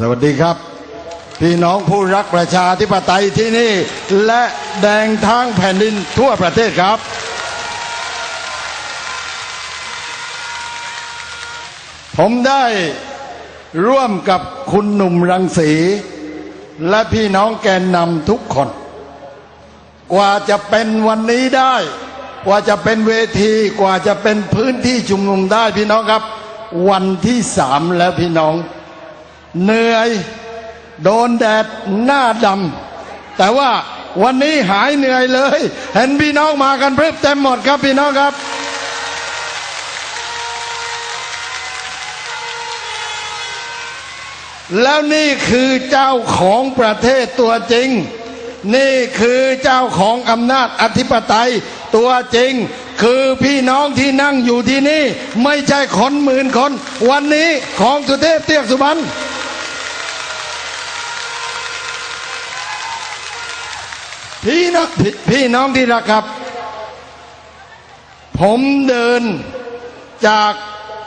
สวัสดีครับ พี่น้องผู้รักประชาธิปไตยที่นี่ และแดงทางแผ่นดินทั่วประเทศครับ ผมได้ร่วมกับคุณหนุ่มรังสี และพี่น้องแกนนำทุกคน กว่าจะเป็นวันนี้ได้ กว่าจะเป็นเวทีกว่าจะเป็นพื้นที่ชุมนุมได้พี่น้องครับ วันที่สามแล้วพี่น้อง เหนื่อย โดนแดดหน้าดำแต่ว่าวันนี้หายเหนื่อยเลย เห็นพี่น้องมากันเพิ่มเต็มหมดครับพี่น้องครับ แล้วนี่คือเจ้าของประเทศตัวจริง นี่คือเจ้าของอำนาจอธิปไตยตัวจริง คือพี่น้องที่นั่งอยู่ที่นี่ ไม่ใช่คนหมื่นคน วันนี้ของสุเทพเตียกสุบรรณ พี่น้องพี่พี่น้องที่รักครับ ผมเดินจาก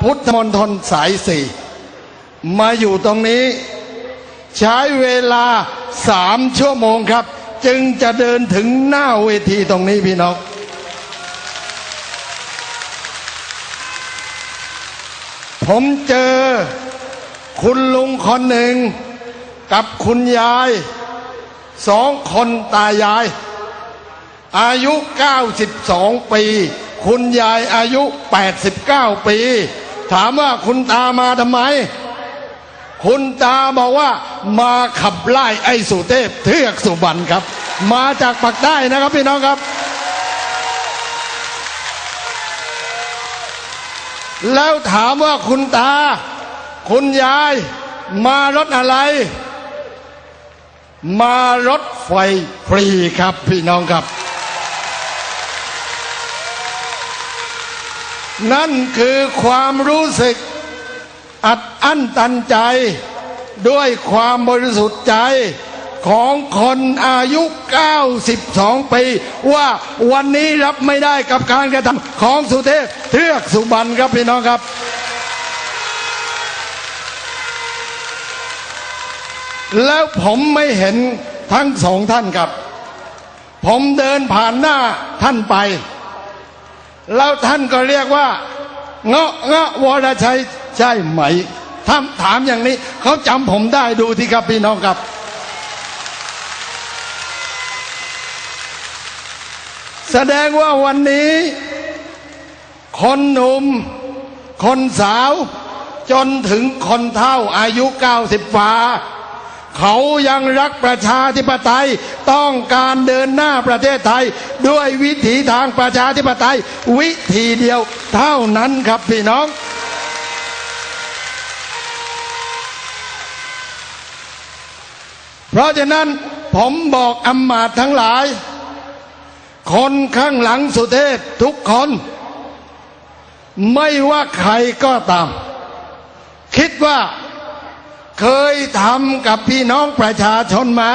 พุทธมณฑลสายสี่มาอยู่ตรงนี้ ใช้เวลาสามชั่วโมงครับ จึงจะเดินถึงหน้าเวทีตรงนี้พี่น้องผมเจอคุณลุงคนหนึ่งกับคุณยาย สองคนตายาย อายุ 92 ปี คุณยายอายุ 89 ปี ถามว่าคุณตามาทำไม คุณตาบอกว่ามาขับไล่ไอ้สุเทพเทือกสุบรรณครับ มาจากปากใต้นะครับพี่น้องครับแล้วถามว่าคุณตา คุณยาย มารถอะไร มารถไฟฟรีครับพี่น้องครับ นั่นคือความรู้สึก อัดอั้นตันใจ ด้วยความบริสุทธิ์ใจของคนอายุ 92 ปี ว่าวันนี้รับไม่ได้กับการกระทำของสุเทพเทือกสุบรรณครับพี่น้องครับ แล้วผมไม่เห็นทั้งสองท่านครับ ผมเดินผ่านหน้าท่านไป แล้วท่านก็เรียกว่า เงาะเงาะวรชัยใช่ไหมถ้าถามอย่างนี้ เขาจำผมได้ดูที่ครับพี่น้องครับแสดงว่าวันนี้ คนหนุ่ม คนสาว จนถึงคนเฒ่าอายุ 90ฝ่า เขายังรักประชาธิปไตย ต้องการเดินหน้าประเทศไทย ด้วยวิถีทางประชาธิปไตย วิธีเดียวเท่านั้นครับพี่น้องเพราะฉะนั้นผมบอกอำมาตย์ทั้งหลาย คนข้างหลังสุเทพทุกคน ไม่ว่าใครก็ตาม คิดว่า เคยทำกับพี่น้องประชาชนมา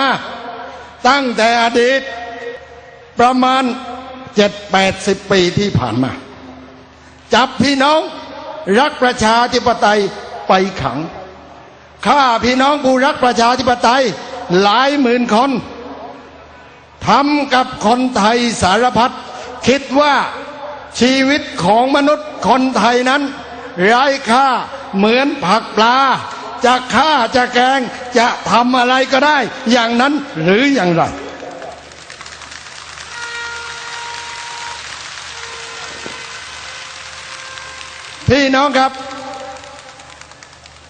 ตั้งแต่อดีตประมาณเจ็ดแปดสิบปีที่ผ่านมา จับพี่น้องรักประชาธิปไตยไปขังฆ่าพี่น้องผู้รักประชาธิปไตยหลายหมื่นคนทำกับคนไทยสารพัดคิดว่าชีวิตของมนุษย์คนไทยนั้น ไร้ค่าเหมือนผักปลา จะฆ่าจะแกงจะทำอะไรก็ได้ อย่างนั้นหรืออย่างไรพี่น้องครับ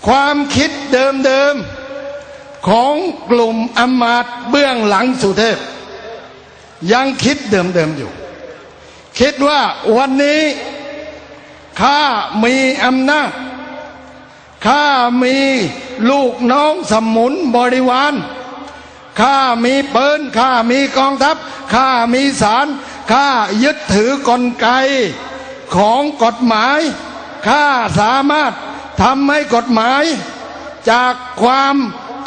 ความคิดเดิมๆของกลุ่มอมาต์เบื้องหลังสุเทพ ยังคิดเดิมๆอยู่ คิดว่าวันนี้ข้ามีอำนาจ ข้ามีลูกน้องสมุนบริวารข้ามีปืนข้ามีกองทัพข้ามีศาลข้ายึดถือกลไกของกฎหมายข้าสามารถทำให้กฎหมาย จากความ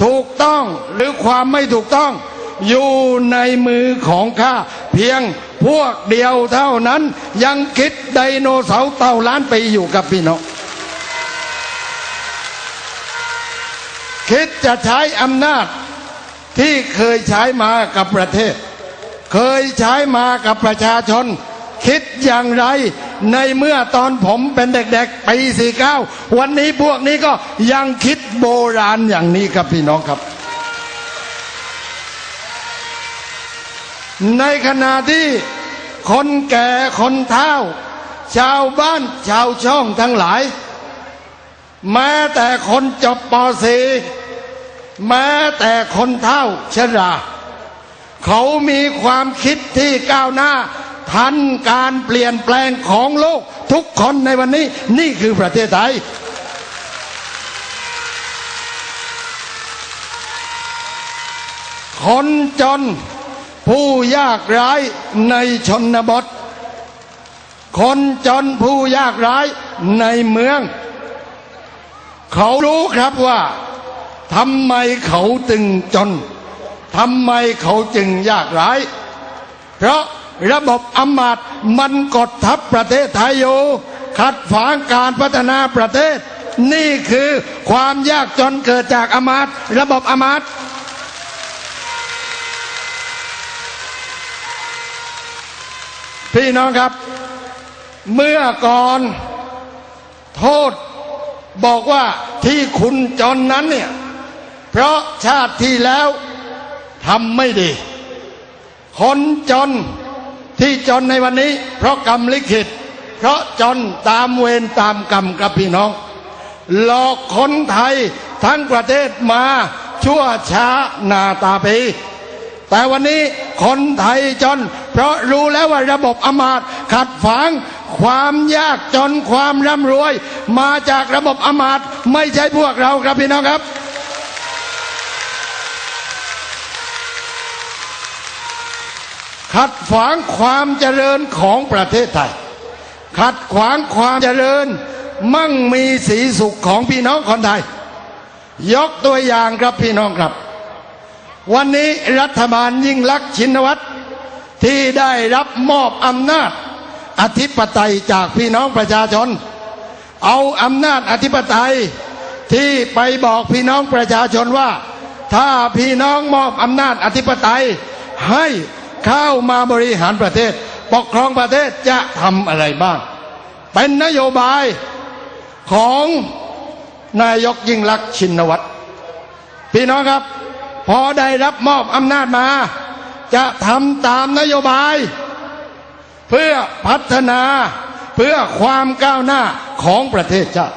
ถูกต้องหรือความไม่ถูกต้อง อยู่ในมือของข้าเพียงพวกเดียวเท่านั้น ยังคิดไดโนเสาร์เต่าล้านปีอยู่กับพี่น้อง คิดจะใช้อำนาจที่เคยใช้มากับประเทศ เคยใช้มากับประชาชน คิดอย่างไรในเมื่อตอนผมเป็นเด็กๆปี49 วันนี้พวกนี้ก็ยังคิดโบราณอย่างนี้ครับพี่น้องครับ ในขณะที่คนแก่คนเฒ่า ชาวบ้านชาวช่องทั้งหลาย แม้แต่คนจบป .4 แม้แต่คนเฒ่าชราเขามีความคิดที่ก้าวหน้า ทันการเปลี่ยนแปลงของโลก ทุกคนในวันนี้นี่คือประเทศไทย คนจนผู้ยากไร้ในชนบท คนจนผู้ยากไร้ในเมือง เขารู้ครับว่าทำไมเขาจึงจนทำไมเขาจึงยากไร้เพราะระบบอำมาตย์มันกดทับประเทศไทยอยู่ขัดฝางการพัฒนาประเทศ นี่คือความยากจนเกิดจากอำมาตย์ระบบอำมาตย์พี่น้องครับ เมื่อก่อนโทษ บอกว่าที่คุณจนนั้นเนี่ย เพราะชาติที่แล้วทำไม่ดี คนจนที่จนในวันนี้ เพราะกรรมลิขิต เพราะจนตามเวรตามกรรมกับพี่น้อง หลอกคนไทยทั้งประเทศมาชั่วช้านาตาปีแต่วันนี้คนไทยจน เพราะรู้แล้วว่าระบบอำมาตย์ขัดฝัง ความยากจนความร่ำรวย มาจากระบบอมาตไม่ใช่พวกเราครับพี่น้องครับ ขัดขวางความเจริญของประเทศไทย ขัดขวางความเจริญ มั่งมีสีสุขของพี่น้องคนไทย ยกตัวอย่างครับพี่น้องครับ วันนี้รัฐบาลยิ่งลักษณ์ชินวัตรที่ได้รับมอบอำนาจ อธิปไตยจากพี่น้องประชาชน เอาอำนาจอธิปไตยที่ไปบอกพี่น้องประชาชนว่า ถ้าพี่น้องมอบอำนาจอธิปไตย ให้เข้ามาบริหารประเทศ ปกครองประเทศจะทำอะไรบ้าง เป็นนโยบายของนายกยิ่งลักษณ์ชินวัตรพี่น้องครับ พอได้รับมอบอำนาจมา จะทำตามนโยบาย เพื่อพัฒนาเพื่อความก้าวหน้าของประเทศชาติ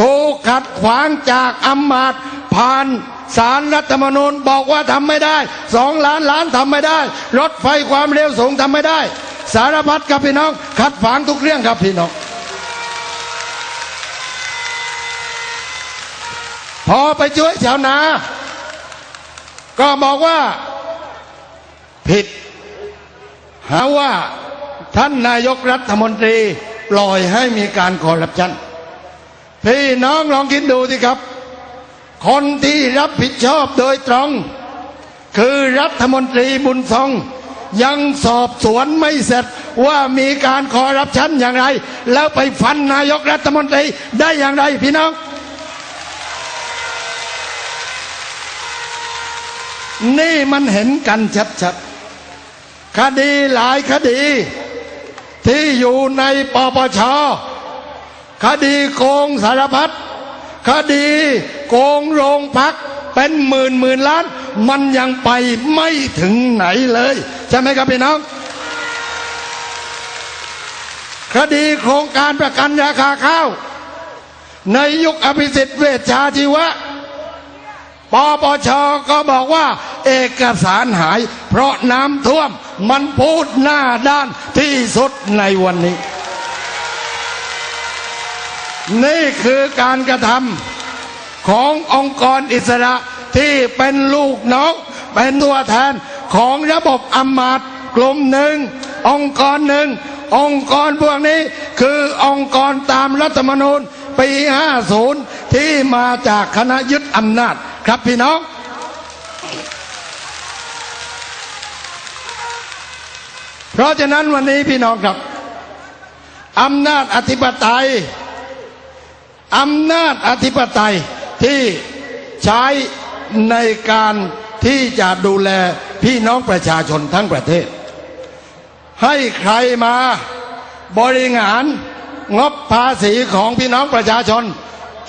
ถูกขัดขวางจากอำมาตย์ผ่านสารรัฐธรรมนูญบอกว่าทำไม่ได้สองล้านล้านทำไม่ได้ รถไฟความเร็วสูงทำไม่ได้ สารพัดครับพี่น้อง ขัดขวางทุกเรื่องครับพี่น้อง พอไปช่วยชาวนา ก็บอกว่า ผิด หาว่าท่านนายกรัฐมนตรีปล่อยให้มีการคอร์รัปชันพี่น้องลองคิดดูสิครับ คนที่รับผิดชอบโดยตรง คือรัฐมนตรีบุญทรงยังสอบสวนไม่เสร็จว่ามีการคอร์รัปชันอย่างไร แล้วไปฟันนายกรัฐมนตรีได้อย่างไรพี่น้อง นี่มันเห็นกันชัดๆ คดีหลายคดี ที่อยู่ในปปช คดีโกงสารพัดคดีโกงโรงพักเป็นหมื่นหมื่นล้าน มันยังไปไม่ถึงไหนเลย ใช่ไหมครับพี่น้อง คดีโครงการประกันราคาข้าว ในยุคอภิสิทธิ์เวชชาชีวะ ปปชก็บอกว่า เอกสารหาย เพราะน้ำท่วมมันพูดหน้าด้านที่สุดในวันนี้ นี่คือการกระทำขององค์กรอิสระที่เป็นลูกน้องเป็นตัวแทนของระบบอำมาตย์กลุ่มหนึ่ง องค์กรหนึ่ง องค์กรพวกนี้คือองค์กรตามรัฐธรรมนูญปี 50 ที่มาจากคณะยึดอำนาจ ครับพี่น้อง เพราะฉะนั้นวันนี้พี่น้องครับอำนาจอธิปไตยอำนาจอธิปไตยที่ใช้ในการที่จะดูแลพี่น้องประชาชนทั้งประเทศ ให้ใครมาบริหารงบภาษีของพี่น้องประชาชน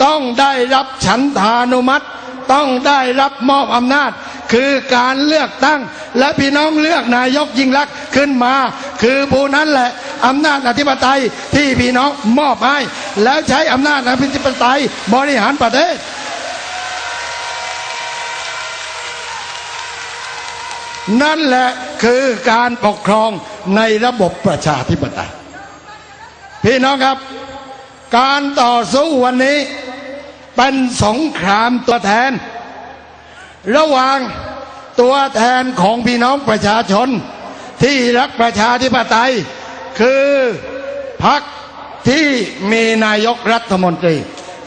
ต้องได้รับฉันทานุมัติ ต้องได้รับมอบอำนาจ คือการเลือกตั้ง และพี่น้องเลือกนายกยิ่งลักษณ์ขึ้นมา คือผู้นั้นแหละอำนาจอธิปไตยที่พี่น้องมอบให้แล้วใช้อำนาจอธิปไตยบริหารประเทศนั่นแหละคือการปกครองในระบบประชาธิปไตย พี่น้องครับ การต่อสู้วันนี้ เป็นสงครามตัวแทน ระหว่างตัวแทนของพี่น้องประชาชน ที่รักประชาธิปไตย คือพรรคที่มีนายกรัฐมนตรี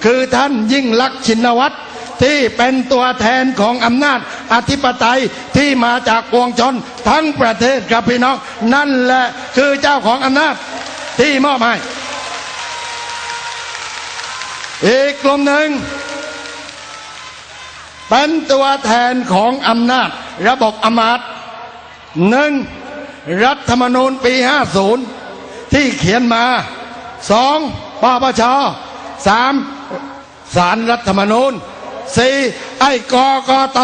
คือท่านยิ่งลักษณ์ชินวัตรที่เป็นตัวแทนของอำนาจอธิปไตยที่มาจากปวงชนทั้งประเทศครับพี่น้อง นั่นแหละคือเจ้าของอำนาจที่มอบให้ อีกกลุ่มหนึ่งเป็นตัวแทนของอำนาจ ระบบอำมาตย์หนึ่งรัฐธรรมนูญปี 50 ที่เขียนมาสองปปชสามสารรัฐธรรมนูญสี่ไอ้กกต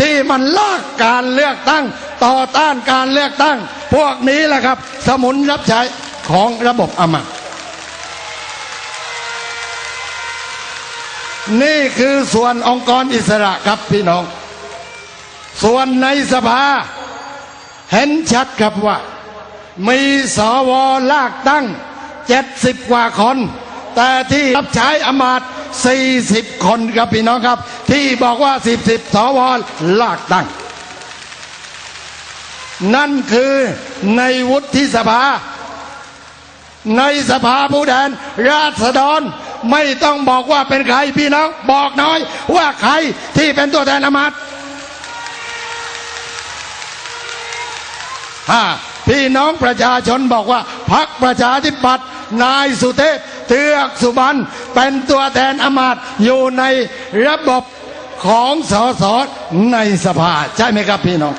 ที่มันลากการเลือกตั้ง ต่อต้านการเลือกตั้ง พวกนี้แหละครับ สมุนรับใช้ของระบบอำมาต นี่คือส่วนองค์กรอิสระครับพี่น้อง ส่วนในสภา เห็นชัดครับว่า มีสวลากตั้งเจ็ดสิบกว่าคน แต่ที่รับใช้อมาตย์40คนครับพี่น้องครับ ที่บอกว่า10 10สวลากตั้ง นั่นคือในวุฒิสภา ในสภาผู้แทนราษฎร ไม่ต้องบอกว่าเป็นใครพี่น้องบอกน้อย ว่าใครที่เป็นตัวแทนอำมาตย์ห้าพี่น้องประชาชนบอกว่าพักประชาธิปัตย์นายสุเทพเทือกสุบรรณเป็นตัวแทนอมาตอยู่ในระบบของสสในสภาใช่ไหมครับพี่น้อง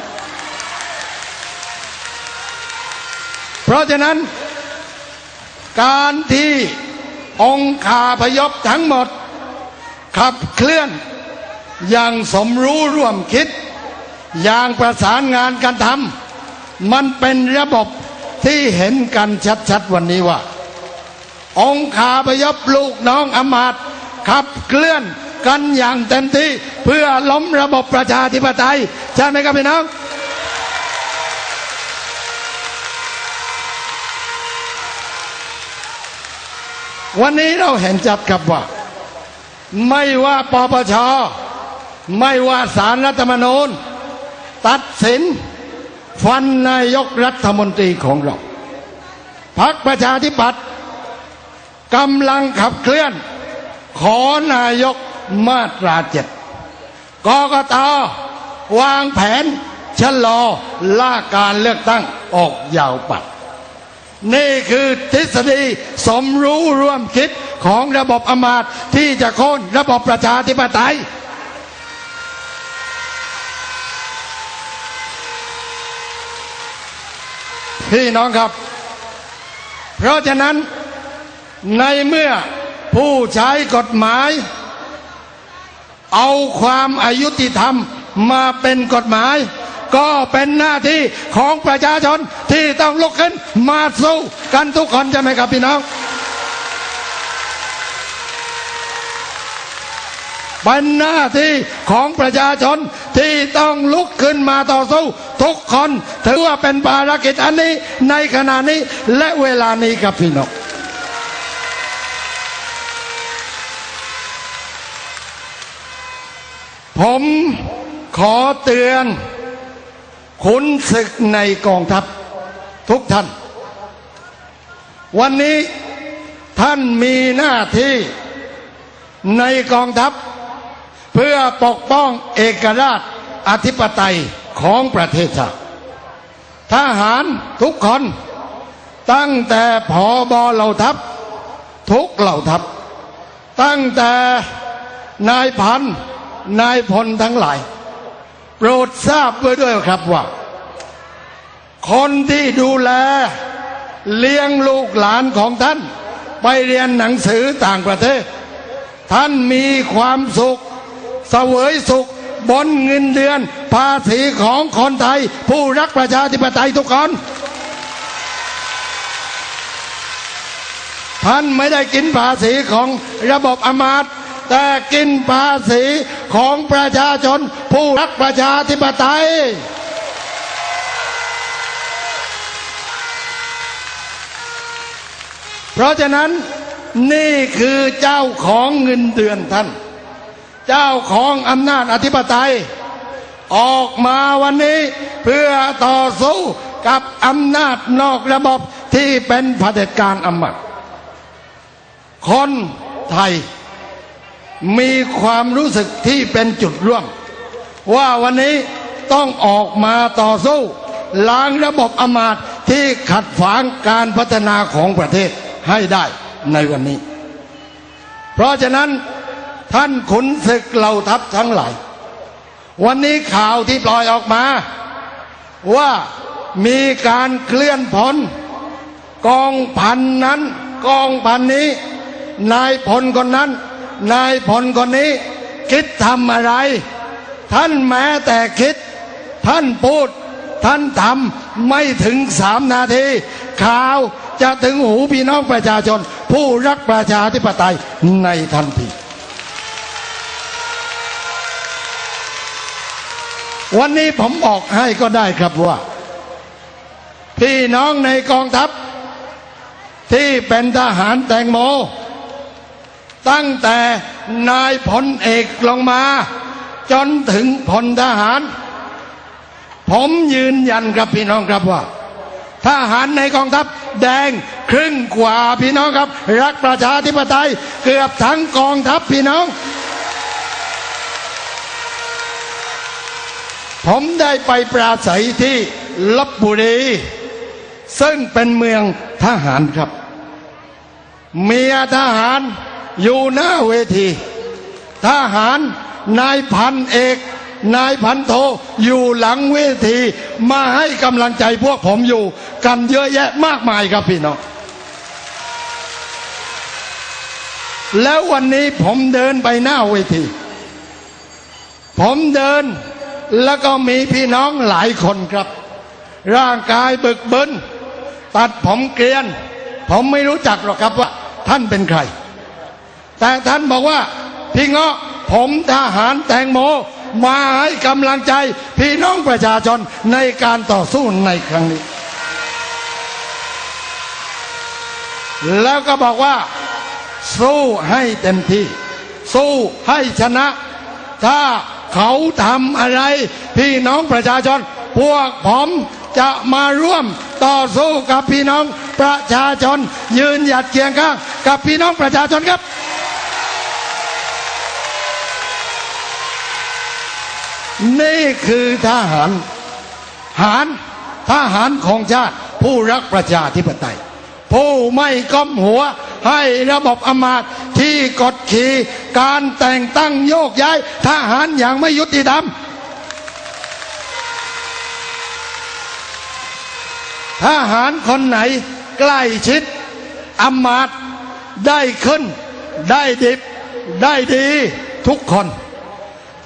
เพราะฉะนั้นการที่ องค์คาพยพทั้งหมด ขับเคลื่อนอย่างสมรู้ร่วมคิด อย่างประสานงานกันทำมันเป็นระบบที่เห็นกันชัดๆวันนี้ว่า องค์คาพยพลูกน้องอมาตขับเคลื่อนกันอย่างเต็มที่เพื่อล้มระบบประชาธิปไตย ใช่ไหมครับพี่น้อง วันนี้เราเห็นจัดครับว่า ไม่ว่าปปช ไม่ว่าสารรัฐธรรมนูญ ตัดสิน ฟันนายกรัฐมนตรีของเราพักประชาธิปัตย์กำลังขับเคลื่อน ขอนายกมาตราเจ็ดกกตวางแผนชะลอล่าการเลือกตั้งออกยาวปัด นี่คือทฤษฎีสมรู้ร่วมคิดของระบบอมาตย์ที่จะโค่นระบบประชาธิปไตย พี่น้องครับ เพราะฉะนั้นในเมื่อผู้ใช้กฎหมาย เอาความอายุติธรรมมาเป็นกฎหมาย ก็เป็นหน้าที่ของประชาชนที่ต้องลุกขึ้นมาสู้กันทุกคนใช่ไหมครับพี่น้อง เป็นหน้าที่ของประชาชนที่ต้องลุกขึ้นมาต่อสู้ ทุกคนถือว่าเป็นภารกิจอันนี้ในขณะนี้และเวลานี้ครับพี่น้องผมขอเตือน ขุนศึกในกองทัพทุกท่าน วันนี้ท่านมีหน้าที่ในกองทัพ เพื่อปกป้องเอกราชอธิปไตยของประเทศชาติทหารทุกคน ตั้งแต่ผอบอเหล่าทัพ ทุกเหล่าทัพ ตั้งแต่นายพันนายพลทั้งหลาย โปรดทราบไว้ด้วยครับว่า คนที่ดูแล เลี้ยงลูกหลานของท่าน ไปเรียนหนังสือต่างประเทศ ท่านมีความสุขเสวยสุขบนเงินเดือน ภาษีของคนไทย ผู้รักประชาธิปไตยทุกคนท่านไม่ได้กินภาษีของระบบอมาตย์ แต่กินภาษีของประชาชนผู้รักประชาธิปไตย เพราะฉะนั้นนี่คือเจ้าของเงินเดือนท่าน เจ้าของอำนาจอธิปไตย ออกมาวันนี้เพื่อต่อสู้กับอำนาจนอกระบบที่เป็นเผด็จการอำมาตย์คนไทย มีความรู้สึกที่เป็นจุดร่วม ว่าวันนี้ต้องออกมาต่อสู้ ล้างระบบอมาตย์ที่ขัดขวางการพัฒนาของประเทศให้ได้ในวันนี้ เพราะฉะนั้นท่านขุนศึกเหล่าทัพทั้งหลาย วันนี้ข่าวที่ปล่อยออกมา ว่ามีการเคลื่อนพลกองพันนั้น กองพันนี้ นายพลคนนั้น นายพลคนนี้ คิดทำอะไร ท่านแม้แต่คิด ท่านพูด ท่านทำไม่ถึงสามนาที ข่าวจะถึงหูพี่น้องประชาชน ผู้รักประชาธิปไตยในทันที วันนี้ผมบอกให้ก็ได้ครับว่า พี่น้องในกองทัพที่เป็นทหารแตงโม ตั้งแต่นายพลเอกลงมา จนถึงพลทหาร ผมยืนยันครับพี่น้องครับว่าทหารในกองทัพแดงครึ่งกว่าพี่น้องครับ รักประชาธิปไตยเกือบทั้งกองทัพพี่น้อง ผมได้ไปปราศัยที่ลบบุรี ซึ่งเป็นเมืองทหารครับ เมียทหาร อยู่หน้าเวทีทหารนายพันเอก นายพันโทอยู่หลังเวที มาให้กำลังใจพวกผมอยู่ กันเยอะแยะมากมายครับพี่น้องแล้ววันนี้ผมเดินไปหน้าเวที ผมเดินแล้วก็มีพี่น้องหลายคนครับ ร่างกายบึกบึนตัดผมเกลียน ผมไม่รู้จักหรอกครับว่าท่านเป็นใคร แต่ท่านบอกว่าพี่เงาะผมทหารแตงโม มาให้กำลังใจ พี่น้องประชาชนในการต่อสู้ในครั้งนี้ แล้วก็บอกว่า สู้ให้เต็มที่ สู้ให้ชนะ ถ้าเขาทำอะไร พี่น้องประชาชน พวกผมจะมาร่วมต่อสู้กับพี่น้องประชาชน ยืนหยัดเคียงข้างกับพี่น้องประชาชนครับ นี่คือทหารหารทหารของชาติ ผู้รักประชาธิปไตย ผู้ไม่ก้มหัว ให้ระบบอำมาตย์ที่กดขี่การแต่งตั้งโยกย้าย ทหารอย่างไม่ยุติธรรมทหารคนไหนใกล้ชิดอำมาตย์ได้ขึ้น ได้ดิบ ได้ดีทุกคน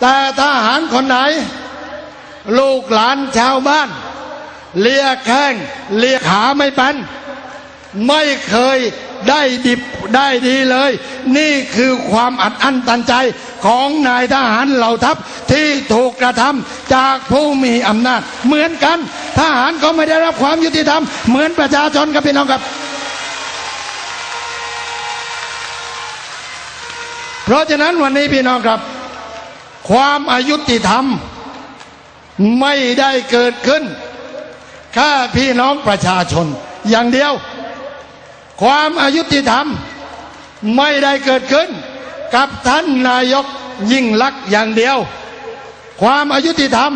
แต่ทหารคนไหน ลูกหลานชาวบ้าน เลียแข้งเลียขาไม่เป็นไม่เคยได้ดิบได้ดีเลย นี่คือความอัดอั้นตันใจของนายทหารเหล่าทัพที่ถูกกระทำจากผู้มีอำนาจ เหมือนกัน ทหารก็ไม่ได้รับความยุติธรรม เหมือนประชาชนครับพี่น้องครับ เพราะฉะนั้นวันนี้พี่น้องครับ ความอายุติธรรม ไม่ได้เกิดขึ้นแค่พี่น้องประชาชน อย่างเดียว ความอายุติธรรม ไม่ได้เกิดขึ้น กับท่านนายกยิ่งลักษณ์อย่างเดียว ความอายุติธรรม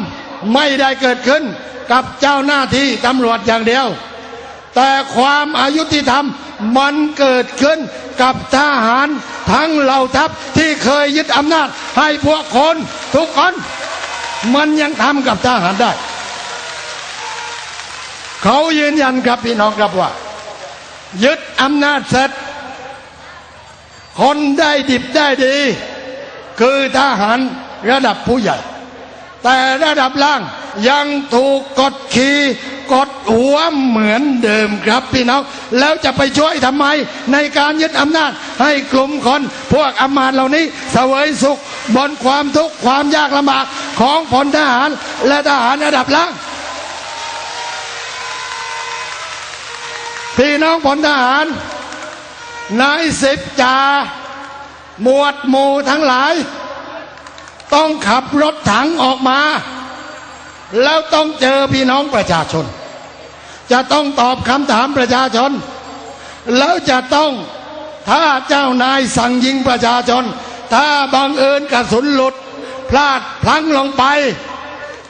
ไม่ได้เกิดขึ้น กับเจ้าหน้าที่ตำรวจอย่างเดียว แต่ความอายุติธรรมมันเกิดขึ้นกับทหารทั้งเหล่าทัพที่เคยยึดอำนาจให้พวกคนทุกคน มันยังทำกับทหารได้ เขายืนยันครับพี่น้องครับว่า ยึดอำนาจเสร็จ คนได้ดิบได้ดี คือทหารระดับผู้ใหญ่ แต่ระดับล่างยังถูกกดขี่กดหัวเหมือนเดิมครับพี่น้อง แล้วจะไปช่วยทำไม ในการยึดอำนาจให้กลุ่มคนพวกอำมาตย์เหล่านี้เสวยสุข บนความทุกข์ความยากลำบากของพลทหารและทหารระดับล่างพี่น้องพลทหารนายสิบจ่าหมวดหมู่ทั้งหลาย ต้องขับรถถังออกมา แล้วต้องเจอพี่น้องประชาชน จะต้องตอบคำถามประชาชน แล้วจะต้องถ้าเจ้านายสั่งยิงประชาชน ถ้าบังเอิญกระสุนหลุด พลาดพลั้งลงไป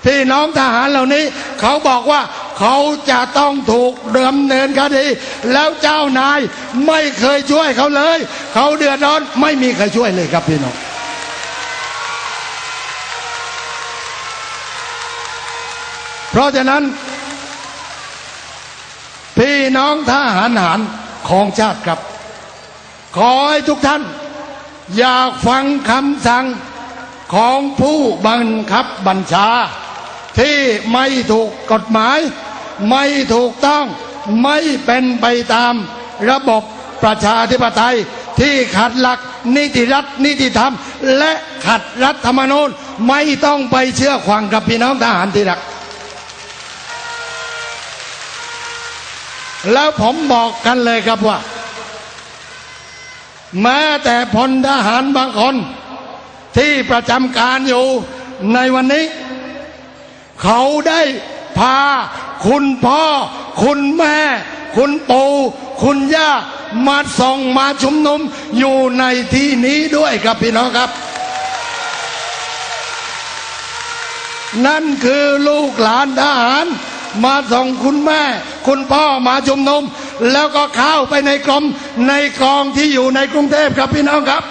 พี่น้องทหารเหล่านี้ เขาบอกว่าเขาจะต้องถูกดำเนินคดี แล้วเจ้านายไม่เคยช่วยเขาเลย เขาเดือดร้อนไม่มีใครช่วยเลยครับพี่น้อง เพ ราะฉะนั้น พี่น้องทหารหารของชาติครับ ขอให้ทุกท่าน อยากฟังคำสั่งของผู้บังคับบัญชา ที่ไม่ถูกกฎหมาย ไม่ถูกต้องไม่เป็นไปตามระบบประชาธิปไตยที่ขัดหลักนิติรัฐนิติธรรม และขัดรัฐธรรมนูญไม่ต้องไปเชื่อฟังกับพี่น้องทหารที่รัก แล้วผมบอกกันเลยครับว่า แม้แต่พลทหารบางคน ที่ประจำการอยู่ในวันนี้ เขาได้พาคุณพ่อ คุณแม่ คุณปู่คุณย่า มาส่งมาชุมนุมอยู่ในที่นี้ด้วยครับพี่น้องครับ นั่นคือลูกหลานทหาร มาส่งคุณแม่ คุณพ่อมาชุมนุม แล้วก็เข้าไปในกรมในกองที่อยู่ในกรุงเทพครับพี่น้องครับ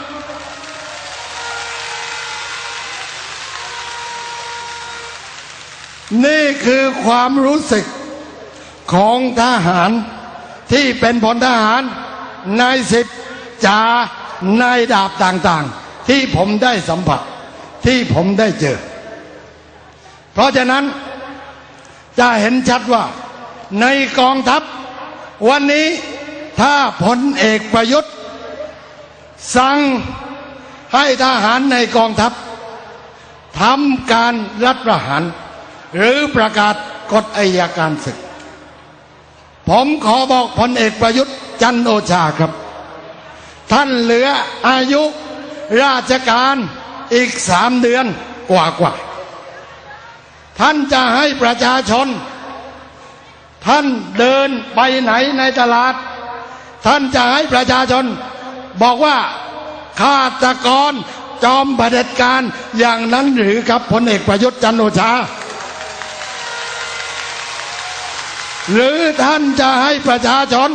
นี่คือความรู้สึกของทหารที่เป็นพลทหารนายสิบจ่านายดาบต่างๆ ที่ผมได้สัมผัสที่ผมได้เจอ เพราะฉะนั้น จะเห็นชัดว่า ในกองทัพ วันนี้ถ้าพลเอกประยุทธ์ สั่งให้ทหารในกองทัพทำการรัฐประหาร หรือประกาศกฎอัยการศึก ผมขอบอกพลเอกประยุทธ์จันโอชาครับ ท่านเหลืออายุราชการอีกสามเดือนกว่ากว่า ท่านจะให้ประชาชน ท่านเดินไปไหนในตลาด ท่านจะให้ประชาชน บอกว่าฆาตกรจอมเผด็จการอย่างนั้นหรือครับพลเอกประยุทธ์จันโอชา หรือท่านจะให้ประชาชน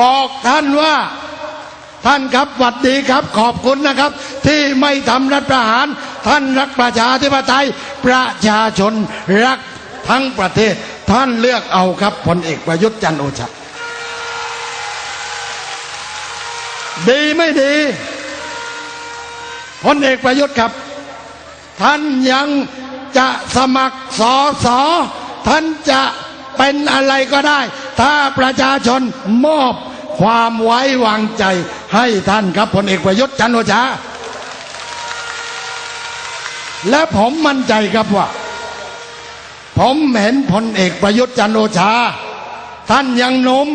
บอกท่านว่าท่านครับหวัดดีครับ ขอบคุณนะครับ ที่ไม่ทำรัฐประหาร ท่านรักประชาธิปไตยประชาชนรักทั้งประเทศ ท่านเลือกเอาครับพลเอกประยุทธ์จันโอชาดีไม่ดีพลเอกประยุทธ์ครับ ท่านยังจะสมัครสอสอท่านจะเป็นอะไรก็ได้ ถ้าประชาชนมอบความไว้วางใจให้ท่านครับพลเอกประยุทธ์จันโอชา และผมมั่นใจครับว่า ผมเห็นพลเอกประยุทธ์จันโอชา ท่านยังหนุ่ม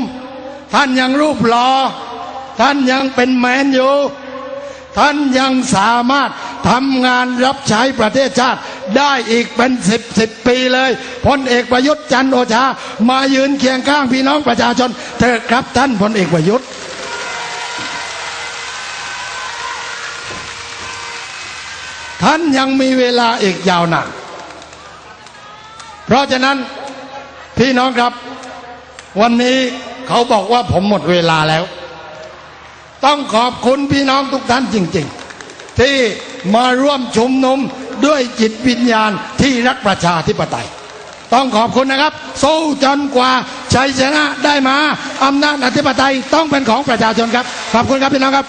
ท่านยังรูปหลอ่อท่านยังเป็นแมนอยู่ ท่านยังสามารถทำงานรับใช้ประเทศชาติได้อีกเป็นสิบสิบปีเลยพลเอกประยุทธ์จันโอชา มายืนเคียงข้างพี่น้องประชาชนเถอะครับท่านพลเอกประยุทธ์ ท่านยังมีเวลาอีกยาวนาน เพราะฉะนั้นพี่น้องครับ วันนี้เขาบอกว่าผมหมดเวลาแล้ว ต้องขอบคุณพี่น้องทุกท่านจริง ๆ ที่มาร่วมชุมนุมด้วยจิตวิญญาณที่รักประชาธิปไตย ต้องขอบคุณนะครับ สู้จนกว่าชัยชนะได้มาอำนาจอธิปไตยต้องเป็นของประชาชนครับ ขอบคุณครับพี่น้องครับ